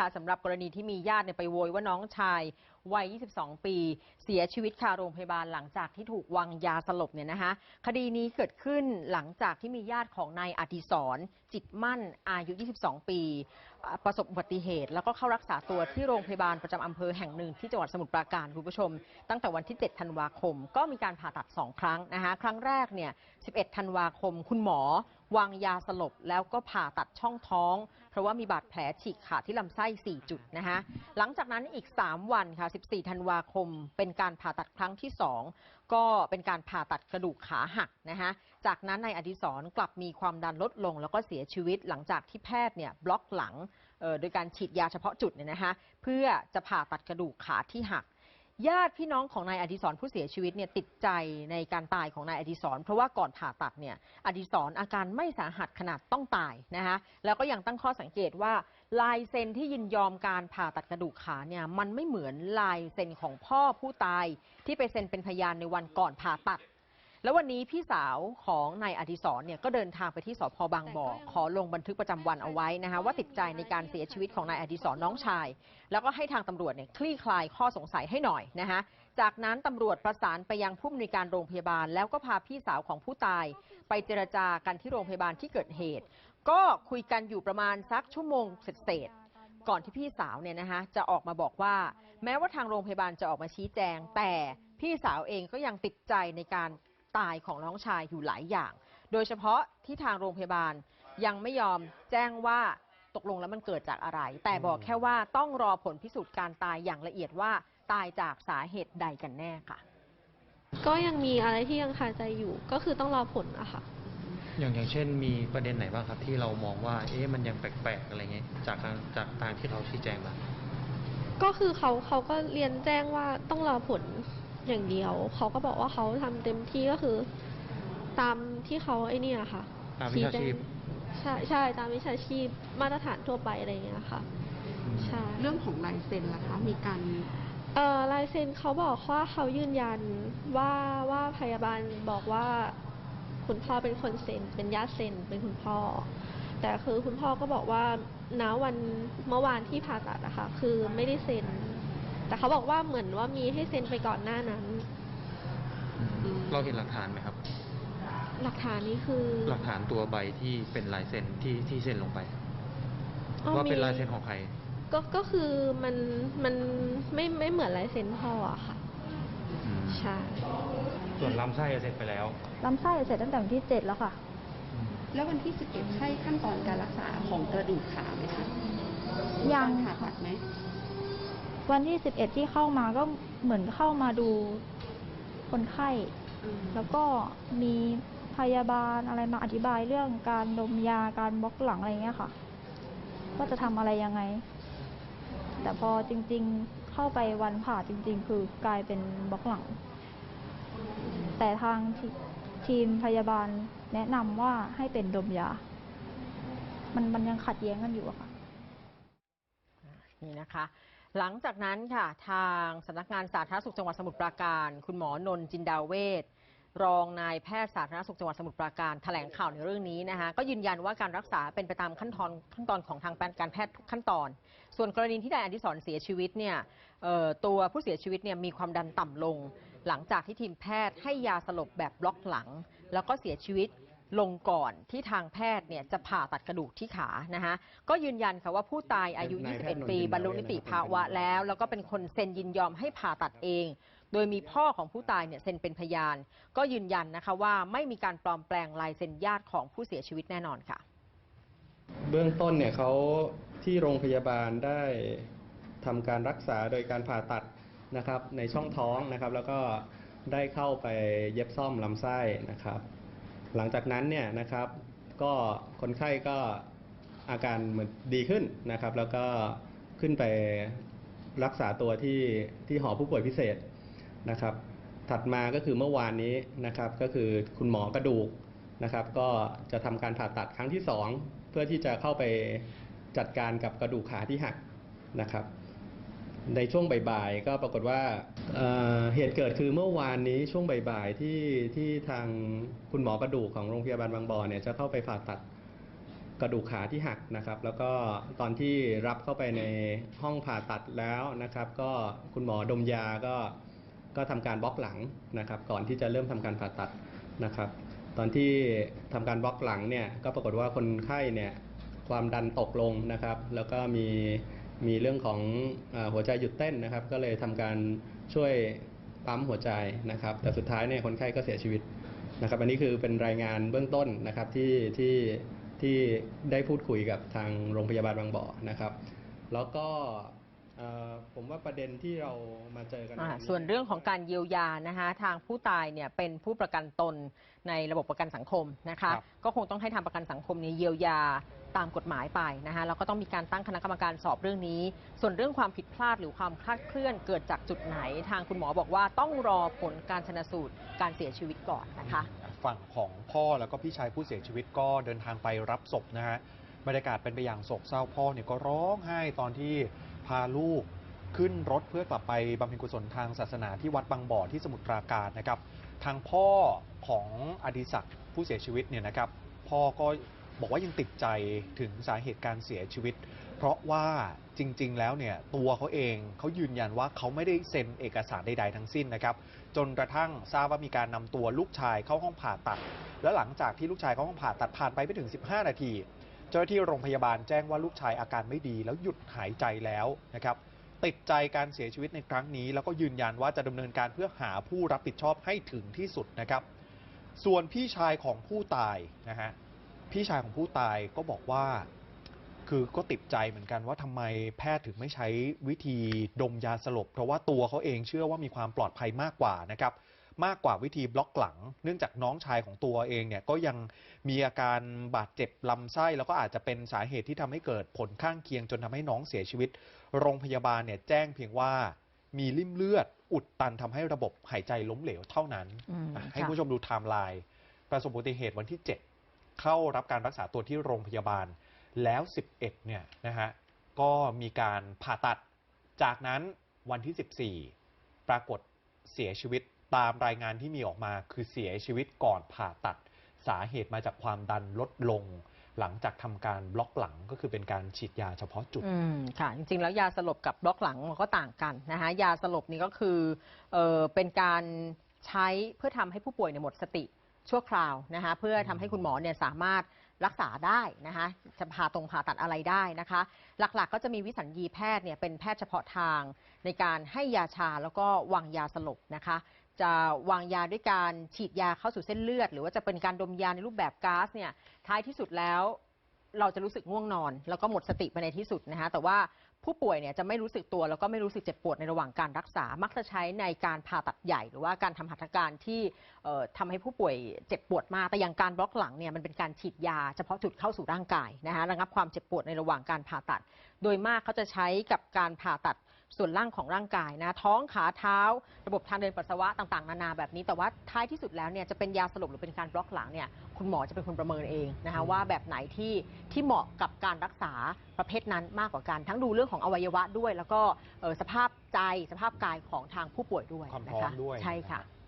นะคะสำหรับกรณีที่มีญาติไปโวยว่าน้องชายวัย 22 ปี เสียชีวิตคาโรงพยาบาลหลังจากที่ถูกวางยาสลบเนี่ยนะคะคดีนี้เกิดขึ้นหลังจากที่มีญาติของนายอดิศรจิตมั่นอายุ 22 ปี ประสบอุบัติเหตุ แล้วก็เข้ารักษาตัวที่โรงพยาบาลประจำอำเภอแห่งหนึ่งที่จังหวัดสมุทรปราการคุณผู้ชม ตั้งแต่วันที่ 7 ธันวาคม ก็มีการผ่าตัด 2 ครั้งนะคะครั้งแรกเนี่ย 11 ธันวาคม คุณหมอ วางยาสลบแล้วก็ผ่าตัดช่องท้อง เพราะว่ามีบาดแผลฉีกขาดที่ลำไส้ 4 จุดนะคะหลังจากนั้นอีก 3 วันค่ะ 14 ธันวาคม เป็นการผ่าตัดครั้งที่ 2 ก็เป็นการผ่าตัดกระดูกขาหักนะคะจากนั้นนายอดิศรกลับมีความดันลดลง แล้วก็เสียชีวิตหลังจากที่แพทย์เนี่ยบล็อกหลังโดยการฉีดยาเฉพาะจุดเนี่ยนะคะเพื่อจะผ่าตัดกระดูกขาที่หัก ญาติพี่น้องของนายอดิศรผู้เสียชีวิตเนี่ยติดใจในการตายของนายอดิศรเพราะว่าก่อนผ่าตัดเนี่ยอดิศรอาการไม่สาหัสขนาดต้องตายนะคะแล้วก็ยังตั้งข้อสังเกตว่าลายเซ็นที่ยินยอมการผ่าตัดกระดูกขาเนี่ยมันไม่เหมือนลายเซ็นของพ่อผู้ตายที่ไปเซ็นเป็นพยานในวันก่อนผ่าตัด แล้ววันนี้พี่สาวของนายอดิศรเนี่ยก็เดินทางไปที่สพบางบ่อขอลงบันทึกประจำวันเอาไว้นะคะว่าติดใจในการเสียชีวิตของนายอดิศรน้องชาย แล้วก็ให้ทางตำรวจเนี่ยคลี่คลายข้อสงสัยให้หน่อยนะคะจากนั้นตำรวจประสานไปยังผู้มนุยการโรงพยาบาล แล้วก็พาพี่สาวของผู้ตาย ไปเจรจากันที่โรงพยาบาลที่เกิดเหตุ ก็คุยกันอยู่ประมาณสักชั่วโมงเศษๆก่อนที่พี่สาวเนี่ยนะคะจะออกมาบอกว่า แม้ว่าทางโรงพยาบาลจะออกมาชี้แจง แต่พี่สาวเองก็ยังติดใจในการ ตายของน้องชายอยู่หลายอย่าง โดยเฉพาะที่ทางโรงพยาบาลยังไม่ยอมแจ้งว่าตกลงแล้วมันเกิดจากอะไร แต่บอกแค่ว่าต้องรอผลพิสูจน์การตายอย่างละเอียดว่าตายจากสาเหตุใดกันแน่ค่ะ ก็ยังมีอะไรที่ยังคาใจอยู่ ก็คือต้องรอผลอะค่ะอย่างอย่างเช่นมีประเด็นไหนบ้างครับ ที่เรามองว่า เอ๊ะมันยังแปลกๆอะไรเงี้ยจากทางจากทางที่เขาชี้แจงมาก็คือเขาเขาก็เรียนแจ้งว่าต้องรอผล อย่างเดียว เขาก็บอกว่าเขาทำเต็มที่ก็คือ ตามที่เขาไอ้เนี่ยค่ะตามวิชาชีพใช่ใช่ตามวิชาชีพมาตรฐานทั่วไปอะไรอย่างเงี้ยค่ะ ใช่ เรื่องของลายเซ็นล่ะคะ มีการ เอ่อลายเซ็นเขาบอกว่าเขายืนยันว่าว่าพยาบาลบอกว่า คุณพ่อเป็นคนเซ็น เป็นญาติเซ็นเป็นคุณพ่อ แต่คือคุณพ่อก็บอกว่าณวันเมื่อวานที่ผ่าตัดนะคะคือไม่ได้เซ็น แต่เขาบอกว่าเหมือนว่ามีให้เซ็นไปก่อนหน้านั้นอืมเราเห็นหลักฐานไหมครับ หลักฐานนี้คือ หลักฐานตัวใบที่เป็นลายเซ็นที่ที่เซ็นลงไปอ๋อว่าเป็นมีลายเซ็นของใคร ก็ก็คือมันมันไม่ไม่เหมือนลายเซ็นพ่ออะค่ะอืมใช่ส่วนลำไส้เสร็จไปแล้วลำไส้เสร็จตั้งแต่วันที่เจ็ดแล้วค่ะ แล้ววันที่11ใช่ขั้นตอนการรักษาของกระดูกขาไหมคะยังมีการผ่าตัดไหม วันที่สิบเอ็ดที่เข้ามาก็เหมือนเข้ามาดูคนไข้อืมแล้วก็มีพยาบาลอะไรมาอธิบายเรื่องการดมยาการบล็อกหลังอะไรเงี้ยค่ะ ว่าจะทำอะไรยังไง แต่พอจริง ๆเข้าไปวันผ่าจริง ๆ คือกลายเป็นบล็อกหลัง แต่ทางทีทีมพยาบาลแนะนำว่าให้เป็นดมยา มันมันยังขัดแย้งกันอยู่อะค่ะ นี่นะคะ หลังจากนั้นค่ะทางสำนักงานสาธารณสุขจังหวัดสมุทรปราการ คุณหมอนนจินดาเวชรองนายแพทย์สาธารณสุขจังหวัดสมุทรปราการแถลงข่าวในเรื่องนี้นะคะก็ยืนยันว่าการรักษาเป็นไปตามขั้นตอนขั้นตอนของทางการแพทย์ทุกขั้นตอน ส่วนกรณีที่นายอดิศรเสียชีวิตเนี่ยตัวผู้เสียชีวิตเนี่ยมีความดันต่ำลง หลังจากที่ทีมแพทย์ให้ยาสลบแบบบล็อกหลัง แล้วก็เสียชีวิต ลงก่อนที่ทางแพทย์เนี่ยจะผ่าตัดกระดูกที่ขานะคะก็ยืนยันค่ะว่าผู้ตายอายุนายแพทย์21 ปีนนท์จินดาเวชบรรลุนิติภาวะแล้ว แล้วก็เป็นคนเซ็นยินยอมให้ผ่าตัดเอง โดยมีพ่อของผู้ตายเนี่ยเซ็นเป็นพยาน ก็ยืนยันนะคะว่าไม่มีการปลอมแปลงลายเซ็นญาติของผู้เสียชีวิตแน่นอนค่ะ เบื้องต้นเนี่ยเขาที่โรงพยาบาลได้ทำการรักษาโดยการผ่าตัดนะครับในช่องท้องนะครับ แล้วก็ได้เข้าไปเย็บซ่อมลำไส้นะครับ หลังจากนั้นเนี่ยนะครับก็คนไข้ก็อาการเหมือนดีขึ้นนะครับ แล้วก็ขึ้นไปรักษาตัวที่ที่หอผู้ป่วยพิเศษนะครับ ถัดมาก็คือเมื่อวานนี้นะครับก็คือคุณหมอกระดูกนะครับ ก็จะทำการผ่าตัดครั้งที่สองเพื่อที่จะเข้าไปจัดการกับกระดูกขาที่หักนะครับ ในช่วงบ่ายๆก็ปรากฏว่าเหตุเกิดคือเมื่อวานนี้ช่วงบ่ายๆที่ที่ทางคุณหมอกระดูกของโรงพยาบาลบางบ่อเนี่ยจะเข้าไปผ่าตัดกระดูกขาที่หักนะครับ แล้วก็ตอนที่รับเข้าไปในห้องผ่าตัดแล้วนะครับ ก็คุณหมอดมยาก็ก็ทำการบล็อกหลังนะครับ ก่อนที่จะเริ่มทำการผ่าตัดนะครับ ตอนที่ทำการบล็อกหลังเนี่ยก็ปรากฏว่าคนไข้เนี่ยความดันตกลงนะครับ แล้วก็มี มีเรื่องของอหัวใจหยุดเต้นนะครับ ก็เลยทำการช่วยปั๊มหัวใจนะครับ แต่สุดท้ายเนี่ยคนไข้ก็เสียชีวิตนะครับ อันนี้คือเป็นรายงานเบื้องต้นนะครับที่ที่ที่ได้พูดคุยกับทางโรงพยาบาลบางบ่อนะครับ แล้วก็ เอ่อผมว่าประเด็นที่เรามาเจอกันอ่าวันนี้ส่วนเรื่องของการเยียวยานะคะทางผู้ตายเนี่ยเป็นผู้ประกันตนในระบบประกันสังคมนะคะครับก็คงต้องให้ทางประกันสังคมนี้เยียวยาตามกฎหมายไปนะคะแล้วก็ต้องมีการตั้งคณะกรรมการสอบเรื่องนี้ ส่วนเรื่องความผิดพลาดหรือความคลาดเคลื่อนเกิดจากจุดไหน ทางคุณหมอบอกว่าต้องรอผลการชนสูตรการเสียชีวิตก่อนนะคะ ฝั่งของพ่อแล้วก็พี่ชายผู้เสียชีวิตก็เดินทางไปรับศพนะฮะบรรยากาศเป็นไปอย่างโศกเศร้าพ่อเนี่ยก็ร้องไห้ตอนที่ พาลูกขึ้นรถเพื่อกลับไปบำเพ็ญกุศลทางศาสนาที่วัดบางบ่อที่สมุทรปราการนะครับ ทางพ่อของอดิศักดิ์ผู้เสียชีวิตเนี่ยนะครับ พ่อก็บอกว่ายังติดใจถึงสาเหตุการเสียชีวิต เพราะว่าจริง ๆ แล้วเนี่ยตัวเขาเองเขายืนยันว่าเขาไม่ได้เซ็นเอกสารใด ๆ ทั้งสิ้นนะครับ จนกระทั่งทราบว่ามีการนำตัวลูกชายเข้าห้องผ่าตัด แล้วหลังจากที่ลูกชายเข้าห้องผ่าตัดผ่านไปไม่ถึง 15 นาที เจ้าหน้าที่โรงพยาบาลแจ้งว่าลูกชายอาการไม่ดี แล้วหยุดหายใจแล้วนะครับ ติดใจการเสียชีวิตในครั้งนี้ แล้วก็ยืนยันว่าจะดำเนินการเพื่อหาผู้รับผิดชอบให้ถึงที่สุดนะครับ ส่วนพี่ชายของผู้ตายนะฮะพี่ชายของผู้ตายก็บอกว่าคือก็ติดใจเหมือนกันว่าทำไมแพทย์ถึงไม่ใช้วิธีดมยาสลบ เพราะว่าตัวเขาเองเชื่อว่ามีความปลอดภัยมากกว่านะครับ มากกว่าวิธีบล็อกหลัง เนื่องจากน้องชายของตัวเองเนี่ยก็ยังมีอาการบาดเจ็บลำไส้ แล้วก็อาจจะเป็นสาเหตุที่ทำให้เกิดผลข้างเคียงจนทำให้น้องเสียชีวิต โรงพยาบาลเนี่ยแจ้งเพียงว่ามีริ่มเลือด อุดตันทำให้ระบบหายใจล้มเหลวเท่านั้นอืมอะให้ค่ะคุณผู้ชมดูไทม์ไลน์ประสบอุบัติเหตุวันที่ 7 เข้ารับการรักษาตัวที่โรงพยาบาลแล้ว 11 เนี่ยนะฮะก็มีการผ่าตัด จากนั้นวันที่ 14 ปรากฏเสียชีวิต ตามรายงานที่มีออกมาคือเสียชีวิตก่อนผ่าตัด สาเหตุมาจากความดันลดลง หลังจากทำการบล็อกหลังก็คือเป็นการฉีดยาเฉพาะจุดค่ะ จริงๆ แล้วยาสลบกับบล็อกหลังมันก็ต่างกันนะคะยาสลบนี่ก็คือเออเป็นการใช้เพื่อทำให้ผู้ป่วยเนี่ยหมดสติชั่วคราวนะคะเพื่อทำให้คุณหมอเนี่ยสามารถรักษาได้นะคะจะผ่าตรงผ่าตัดอะไรได้นะคะ หลักๆก็จะมีวิสัญญีแพทย์เนี่ยเป็นแพทย์เฉพาะทางในการให้ยาชาแล้วก็วางยาสลบนะคะ จะวางยาด้วยการฉีดยาเข้าสู่เส้นเลือด หรือว่าจะเป็นการดมยาในรูปแบบก๊าซเนี่ยท้ายที่สุดแล้วเราจะรู้สึกง่วงนอน แล้วก็หมดสติไปในที่สุดนะคะแต่ว่าผู้ป่วยเนี่ยจะไม่รู้สึกตัวแล้วก็ไม่รู้สึกเจ็บปวดในระหว่างการรักษา มักจะใช้ในการผ่าตัดใหญ่ หรือว่าการทำหัตถการที่เอ่อทำให้ผู้ป่วยเจ็บปวดมากแต่อย่างการบล็อกหลังเนี่ยมันเป็นการฉีดยาเฉพาะจุดเข้าสู่ร่างกายนะคะระงับความเจ็บปวดในระหว่างการผ่าตัด โดยมากเขาจะใช้กับการผ่าตัด ส่วนล่างของร่างกายนะท้องขาเท้า ระบบทางเดินปัสสาวะต่างๆ นานาแบบนี้แต่ว่าท้ายที่สุดแล้วเนี่ยจะเป็นยาสลบหรือเป็นการบล็อกหลังเนี่ยคุณหมอจะเป็นคนประเมินเองนะคะว่าแบบไหนที่ที่เหมาะกับการรักษาประเภทนั้นมากกว่ากัน ทั้งดูเรื่องของอวัยวะด้วย แล้วก็เอ่อสภาพใจสภาพกายของทางผู้ป่วยด้วยความพนะร้อคะมด้วยใช่ค่ะนรับ